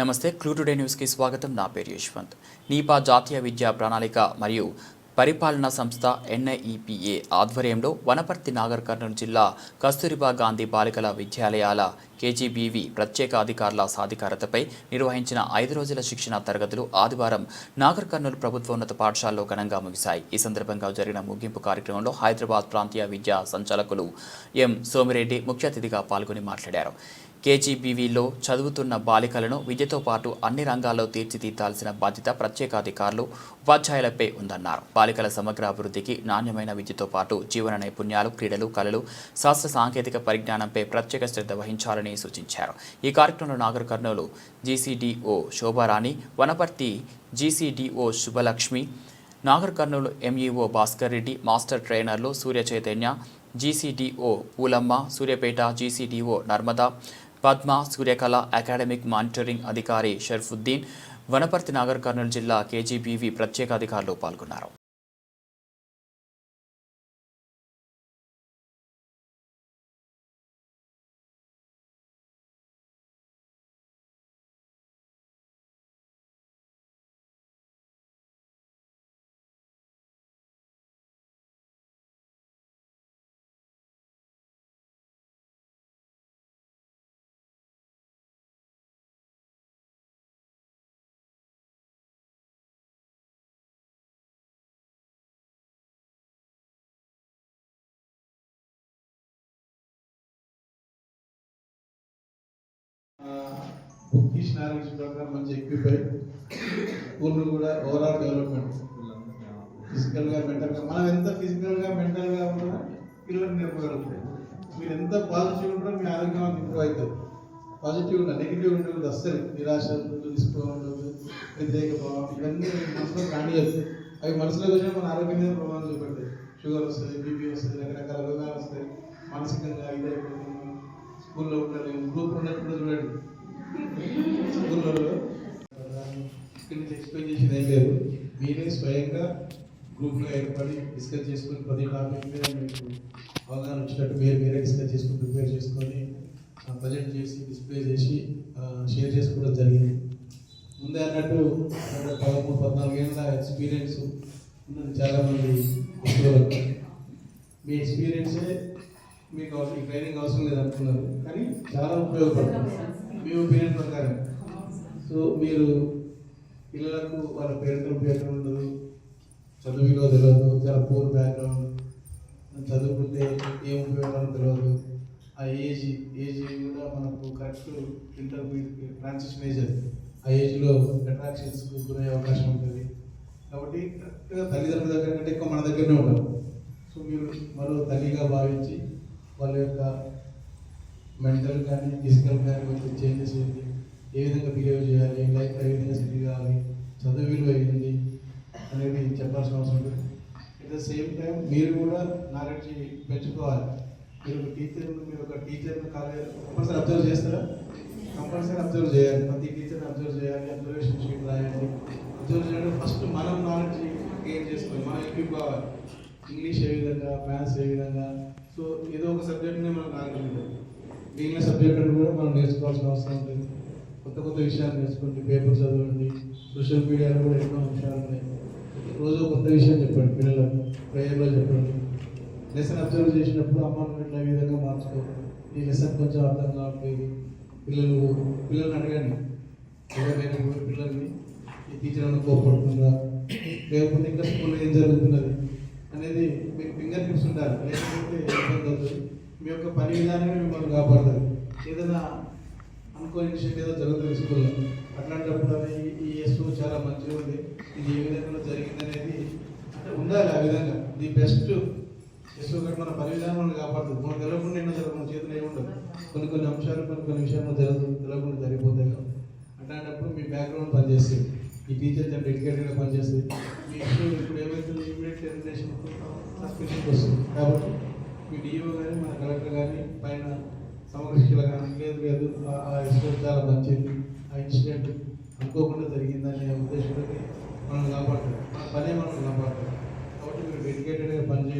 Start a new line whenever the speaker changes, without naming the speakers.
నమస్తే clue today న్యూస్కి స్వాగతం. నా పేరు యశ్వంత్. నీపా జాతీయ విద్యా ప్రణాళిక మరియు పరిపాలనా సంస్థ ఎన్ఐఈపిఏ ఆధ్వర్యంలో వనపర్తి నాగర్ కర్నూలు జిల్లా కస్తూరిబా గాంధీ బాలికల విద్యాలయాల కేజీబీవి ప్రత్యేక అధికారుల సాధికారతపై నిర్వహించిన ఐదు రోజుల శిక్షణ తరగతులు ఆదివారం నాగర్ కర్నూలు ప్రభుత్వోన్నత పాఠశాలలో ఘనంగా ముగిశాయి. ఈ సందర్భంగా జరిగిన ముగింపు కార్యక్రమంలో హైదరాబాద్ ప్రాంతీయ విద్యా సంచాలకులు ఎం సోమిరెడ్డి ముఖ్య అతిథిగా పాల్గొని మాట్లాడారు. కేజీబీవీలో చదువుతున్న బాలికలను విద్యతో పాటు అన్ని రంగాల్లో తీర్చిదిద్దాల్సిన బాధ్యత ప్రత్యేకాధికారులు ఉపాధ్యాయులపై ఉందన్నారు. బాలికల సమగ్ర అభివృద్ధికి నాణ్యమైన విద్యతో పాటు జీవన నైపుణ్యాలు క్రీడలు కళలు శాస్త్ర సాంకేతిక పరిజ్ఞానంపై ప్రత్యేక శ్రద్ధ వహించాలని సూచించారు. ఈ కార్యక్రమంలో Nagarkurnool GCDO Shobharani Wanaparthy GCDO Shubhalakshmi Nagarkurnool MEO Bhaskar Reddy master ట్రైనర్లు Surya Chaitanya GCDO Poolamma Suryapet GCDO Narmada Padma Suryakala academic monitoring అధికారి షర్ఫుద్దీన్ వనపర్తి నాగర్ కర్నూలు జిల్లా కేజీబీవీ ప్రత్యేక అధికారులు పాల్గొన్నారు.
బుకిష్ నాలెడ్జ్ ప్రకారం మంచి ఎక్విప్ అయ్యి స్కూల్ కూడా ఓవరాల్ డెవలప్మెంట్ ఫిజికల్గా మెంటల్గా మనం ఎంత ఫిజికల్గా మెంటల్గా ఉన్నా పిల్లలు నేర్పగలుగుతాయి. మీరు ఎంత పాజిటివ్ ఉంటారో మీ ఆరోగ్యం ఇంప్రూవ్ అవుతుంది. పాజిటివ్ ఉండాలి నెగిటివ్ ఉండదు అస్సలు. నిరాశ ఉండదు ఉండదు వ్యతిరేక భావం ఇవన్నీ మనసులో రానియదు అవి మనసులోకి వచ్చినా మన ఆరోగ్యం మీద ప్రభావం చూపెడతాయి. షుగర్ వస్తుంది బీపీ వస్తుంది రకరకాల రోగాలు వస్తాయి మానసికంగా ఇదైపోతుంది. స్కూల్లో ఉండలేము గ్రూప్ ఉన్నప్పుడు చూడండి. స్కూల్లో ఎక్స్ప్లెయిన్ చేసేది ఏం లేదు. మీరే స్వయంగా గ్రూప్లో ఏర్పడి డిస్కస్ చేసుకొని ప్రతి టాపిక్ మీద మీకు అవగాహన వచ్చినట్టు మీరు మీరే డిస్కస్ చేసుకుని ప్రిపేర్ చేసుకొని ప్రజెంట్ చేసి డిస్ప్లే చేసి షేర్ చేసుకోవడం జరిగింది. ముందే అన్నట్టు ఒక పదమూడు పద్నాలుగు ఏళ్ళ ఎక్స్పీరియన్స్ ఉన్నది చాలామంది మీ ఎక్స్పీరియన్సే మీకు ఈ ట్రైనింగ్ అవసరం లేదనుకున్నారు కానీ చాలా ఉపయోగపడుతుంది. మీ ఒపీనియన్ ప్రకారం. సో మీరు పిల్లలకు వాళ్ళ పేరెంటల్ ఉపయోగం ఉండదు చదువు విలువ తెలియదు చాలా పూర్ బ్యాక్గ్రౌండ్ చదువుకుంటే ఏం ఉపయోగాలు తెలియదు ఆ ఏజ్ ఏజ్ కూడా మనకు కరెక్ట్ ఇంటర్మీడియట్ ట్రాన్సిషన్ ఏజ్ అది. ఆ ఏజ్లో అట్రాక్షన్స్కు గురయ్యే అవకాశం ఉంటుంది. కాబట్టి కరెక్ట్గా తల్లిదండ్రుల దగ్గర కంటే ఎక్కువ మన దగ్గరనే ఉంటారు సో మీరు మరో తల్లిగా భావించి వాళ్ళ యొక్క మెంటల్ కానీ ఫిజికల్ కానీ కొంచెం చేంజెస్ ఏంటి ఏ విధంగా బిహేవ్ చేయాలి లైఫ్ ఏ విధంగా సెటిల్ కావాలి చదువు విలువ ఏంది అనేది చెప్పాల్సిన అవసరం ఉంటుంది అట్ ద సేమ్ టైం మీరు కూడా నాలెడ్జ్ పెంచుకోవాలి. మీరు ఒక టీచర్ మీరు ఒక టీచర్ని కాలేజ్ కంపల్సరీ అబ్జర్వ్ చేస్తారా? కంపల్సరీ అబ్జర్వ్ చేయాలి. ప్రతి టీచర్ని అబ్జర్వ్ చేయాలి అబ్జర్వేషన్ షీట్ రాయాలి. అబ్జర్వ్ చేయడం ఫస్ట్ మనం నాలెడ్జ్ గెయిన్ చేసుకోవాలి. మనం ఎక్విప్ కావాలి ఇంగ్లీష్ ఏ విధంగా మ్యాథ్స్ ఏ విధంగా? సో ఒక సబ్జెక్ట్నే మనం రాగలిగింది మిగిలిన సబ్జెక్టులు కూడా మనం నేర్చుకోవాల్సిన అవసరం ఉంటుంది కొత్త కొత్త విషయాలు నేర్చుకోండి పేపర్ చదవండి సోషల్ మీడియాలో కూడా ఎన్నో అంశాలు ఉన్నాయి. రోజు కొత్త విషయం చెప్పండి పిల్లలకు ప్రేయర్లో చెప్పండి. లెసన్ అబ్జర్వ్ చేసినప్పుడు అమ్మ నువ్వు ఇట్లా విధంగా మార్చుకో. ఈ లెసన్ కొంచెం అర్థం కావట్లేదు. పిల్లలు పిల్లల్ని అడగండి. ఎవరైనా పిల్లల్ని ఈ టీచర్ ఏమైనా కోపడుతుందా? లేకపోతే ఇంకా స్కూల్లో ఏం జరుగుతున్నది? అనేది మీకు ఫింగర్ టిప్స్ ఉండాలి. లేకపోతే ఇబ్బంది అవుతుంది. మీ యొక్క పని విధానమే మిమ్మల్ని కాపాడుతుంది ఏదైనా అనుకోని విషయం ఏదో జరుగుతుంది స్కూల్లో. అట్లాంటప్పుడు అది ఈ ఎస్ఓ చాలా మంచిగా ఉంది. ఇది ఏ విధంగా జరిగింది అనేది అంటే ఉండాలి ఆ విధంగా. ది బెస్ట్ ఎస్ఓ గారు మన పని విధానం మనం కాపాడుతుంది. మనం తెలియకుండా ఎన్నో జరగదు మన చేతిలో ఏముండదు కొన్ని కొన్ని అంశాలు కొన్ని కొన్ని విషయాలు జరగదు తెలియకుండా జరిగిపోతాయి అట్లాంటప్పుడు మీ బ్యాక్గ్రౌండ్ పనిచేస్తుంది. ఈ టీచర్ చాలా డెడికేటెడ్గా పనిచేస్తుంది. మీ ఇప్పుడు ఏమైతుంది ఇమీడియట్ టెర్మినేషన్ వస్తుంది. కాబట్టి మీ డిఓ కానీ మన కలెక్టర్ కానీ పైన సమరశిక్షలు కానీ లేదు లేదు ఆ- ఆ ఇన్సిడెంట్ చాలా మంచిది. ఆ ఇన్సిడెంట్ అనుకోకుండా జరిగిందనే ఉద్దేశంతో మనం కాపాడుతాం మన పనే మనం కాపాడుతాం కాబట్టి మీరు డెడికేటెడ్గా పనిచేయండి.